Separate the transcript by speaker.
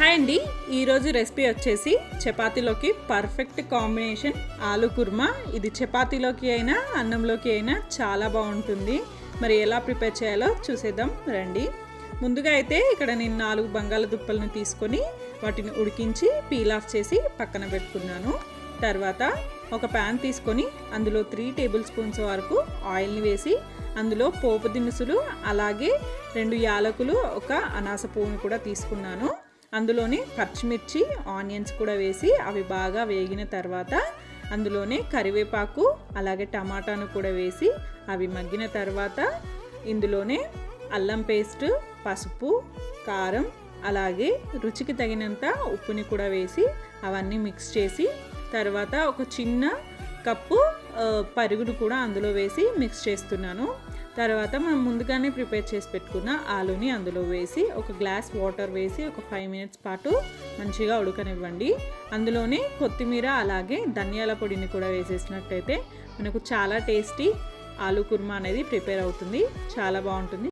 Speaker 1: Hi అండి. ఈరోజు recipe వచ్చేసి చపాతీలోకి పర్ఫెక్ట్ కాంబినేషన్ ఆలు కుర్మా. ఇది చపాతీలోకి అయినా అన్నంలోకి అయినా చాలా బాగుంటుంది. మరి ఎలా ప్రిపేర్ చేయాలో చూసేద్దాం రండి. ముందుగా అయితే ఇక్కడ నేను నాలుగు బంగాళదుప్పలను తీసుకొని వాటిని ఉడికించి పీల్ ఆఫ్ చేసి పక్కన పెట్టుకున్నాను. తర్వాత ఒక ప్యాన్ తీసుకొని అందులో త్రీ టేబుల్ స్పూన్స్ వరకు ఆయిల్ని వేసి అందులో పోపు దినుసులు అలాగే రెండు యాలకులు ఒక అనాస పువ్వును కూడా తీసుకున్నాను. అందులోనే పచ్చిమిర్చి ఆనియన్స్ కూడా వేసి అవి బాగా వేగిన తర్వాత అందులోనే కరివేపాకు అలాగే టమాటాను కూడా వేసి అవి మగ్గిన తర్వాత ఇందులోనే అల్లం పేస్ట్ పసుపు కారం అలాగే రుచికి తగినంత ఉప్పుని కూడా వేసి అవన్నీ మిక్స్ చేసి తర్వాత ఒక చిన్న కప్పు పరుగును కూడా అందులో వేసి మిక్స్ చేస్తున్నాను. తర్వాత మనం ముందుగానే ప్రిపేర్ చేసి పెట్టుకున్న ఆలుని అందులో వేసి ఒక గ్లాస్ వాటర్ వేసి ఒక ఫైవ్ మినిట్స్ పాటు మంచిగా ఉడకనివ్వండి. అందులోనే కొత్తిమీర అలాగే ధనియాల పొడిని కూడా వేసేసినట్టయితే మనకు చాలా టేస్టీ ఆలు కుర్మా అనేది ప్రిపేర్ అవుతుంది. చాలా బాగుంటుంది.